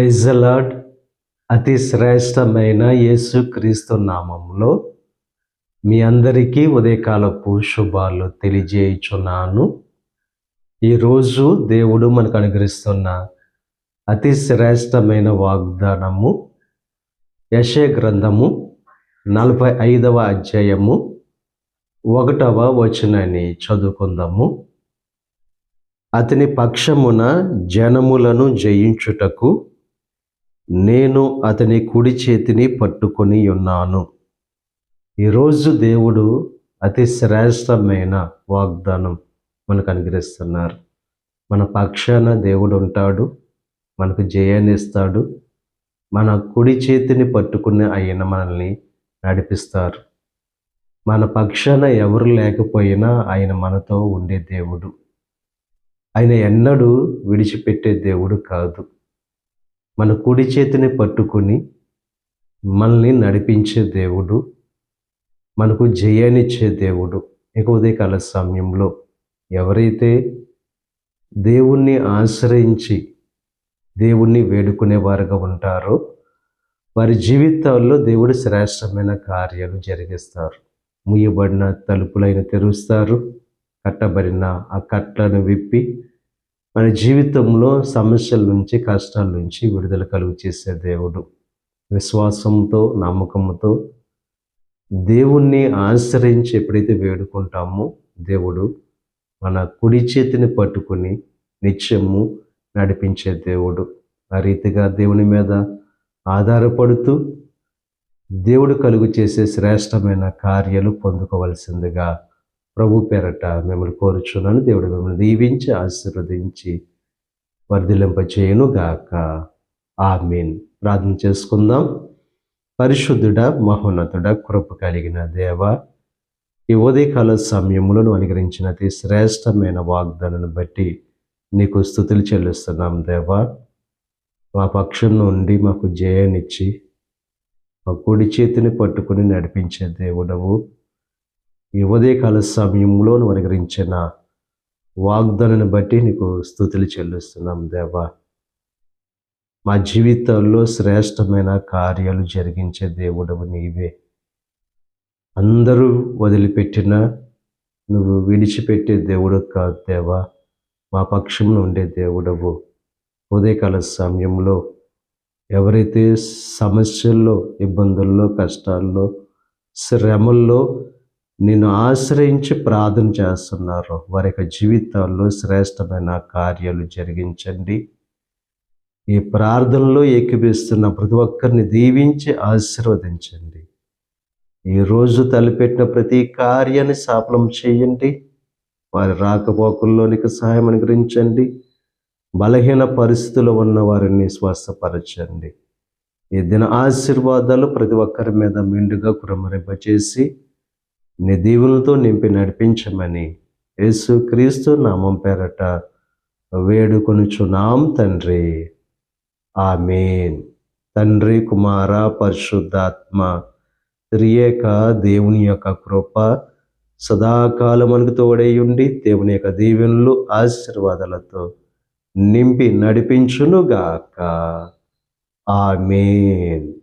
ప్రైజలాడ్ అతి శ్రేష్టమైన యేసుక్రీస్తు నామంలో మీ అందరికీ ఉదయకాలపు శుభాలు తెలియజేయుచున్నాను. ఈరోజు దేవుడు మనకు అనుగ్రహిస్తున్న అతి శ్రేష్టమైన వాగ్దానము యశే గ్రంథము నలభై ఐదవ అధ్యాయము ఒకటవ వచనాన్ని చదువుకుందాము. అతని పక్షమున జనములను జయించుటకు నేను అతని కుడి చేతిని పట్టుకొని ఉన్నాను. ఈరోజు దేవుడు అతి శ్రేష్టమైన వాగ్దానం మనకు అనుగ్రహిస్తున్నారు. మన పక్షాన దేవుడు ఉంటాడు మనకు జయాన్ని ఇస్తాడు మన కుడి చేతిని పట్టుకుని ఆయన మనల్ని నడిపిస్తారు. మన పక్షాన ఎవరు లేకపోయినా ఆయన మనతో ఉండే దేవుడు. ఆయన ఎన్నడూ విడిచిపెట్టే దేవుడు కాదు. మన కుడి చేతిని పట్టుకుని మనల్ని నడిపించే దేవుడు మనకు జయాన్నిచ్చే దేవుడు. ఇక ఉదయకాల సమయంలో ఎవరైతే దేవుణ్ణి ఆశ్రయించి దేవుణ్ణి వేడుకునేవారుగా ఉంటారో వారి జీవితాల్లో దేవుడు శ్రేష్టమైన కార్యాలు జరిగిస్తారు. ముయ్యబడిన తలుపులైన తెరుస్తారు కట్టబడిన ఆ కట్లను విప్పి మన జీవితంలో సమస్యల నుంచి కష్టాల నుంచి విడుదల కలుగు చేసే దేవుడు. విశ్వాసంతో నమ్మకంతో దేవుణ్ణి ఆశ్రయించి ఎప్పుడైతే వేడుకుంటామో దేవుడు మన కుడి చేతిని పట్టుకుని నిత్యము నడిపించే దేవుడు. ఆ రీతిగా దేవుని మీద ఆధారపడుతూ దేవుడు కలుగు చేసే శ్రేష్టమైన కార్యాలు పొందుకోవలసిందిగా ప్రభు పేరట మిమ్మల్ని కోరుచున్నాను. దేవుడు మిమ్మల్ని దీవించి ఆశీర్వదించి వర్ధిలింపచేయను గాక ఆమీన్. ప్రార్థన చేసుకుందాం. పరిశుద్ధుడ మహోన్నతుడ కృప కలిగిన దేవ ఈ ఉదయకాల సమయములను అనుగ్రహించిన అతి శ్రేష్టమైన వాగ్దానాన్ని బట్టి నీకు స్థుతులు చెల్లిస్తున్నాం దేవా. మా పక్షం నుండి మాకు జయాన్నిచ్చి మా కుడి చేతిని పట్టుకుని నడిపించే దేవుడవు. ఈ ఉదయకాల సమయంలో నువ్వు అనుగ్రహించిన వాగ్దానాన్ని బట్టి నీకు స్థుతులు చెల్లిస్తున్నాం దేవా. మా జీవితాల్లో శ్రేష్టమైన కార్యాలు జరిగించే దేవుడవు నీవే. అందరూ వదిలిపెట్టిన నువ్వు విడిచిపెట్టే దేవుడు కాదు దేవా. మా పక్షంలో ఉండే దేవుడవు. ఉదయకాల సమయంలో ఎవరైతే సమస్యల్లో ఇబ్బందుల్లో కష్టాల్లో శ్రమల్లో నిన్ను ఆశ్రయించి ప్రార్థన చేస్తున్నారు. వారి యొక్క జీవితాల్లో శ్రేష్టమైన కార్యాలు జరిగించండి. ఈ ప్రార్థనలో ఏకీపిస్తున్న ప్రతి ఒక్కరిని దీవించి ఆశీర్వదించండి. ఈరోజు తలపెట్టిన ప్రతి కార్యాన్ని సఫలం చేయండి. వారి రాకపోకల్లోనికి సహాయం అనుగ్రహించండి. బలహీన పరిస్థితులు ఉన్న వారిని స్వస్థపరచండి. ఈ దిన ఆశీర్వాదాలు ప్రతి ఒక్కరి మీద మెండుగా కురమరింపచేసి నీ దీవులతో నింపి నడిపించమని యేసు క్రీస్తు నామం పేరట వేడుకొనుచున్నాం తండ్రి. ఆమెన్. తండ్రి కుమార పరిశుద్ధాత్మ త్రియేక దేవుని యొక్క కృప సదాకాలం మనకు తోడై ఉండి దేవుని యొక్క దీవెనలు ఆశీర్వాదాలతో నింపి నడిపించునుగాక. ఆమెన్.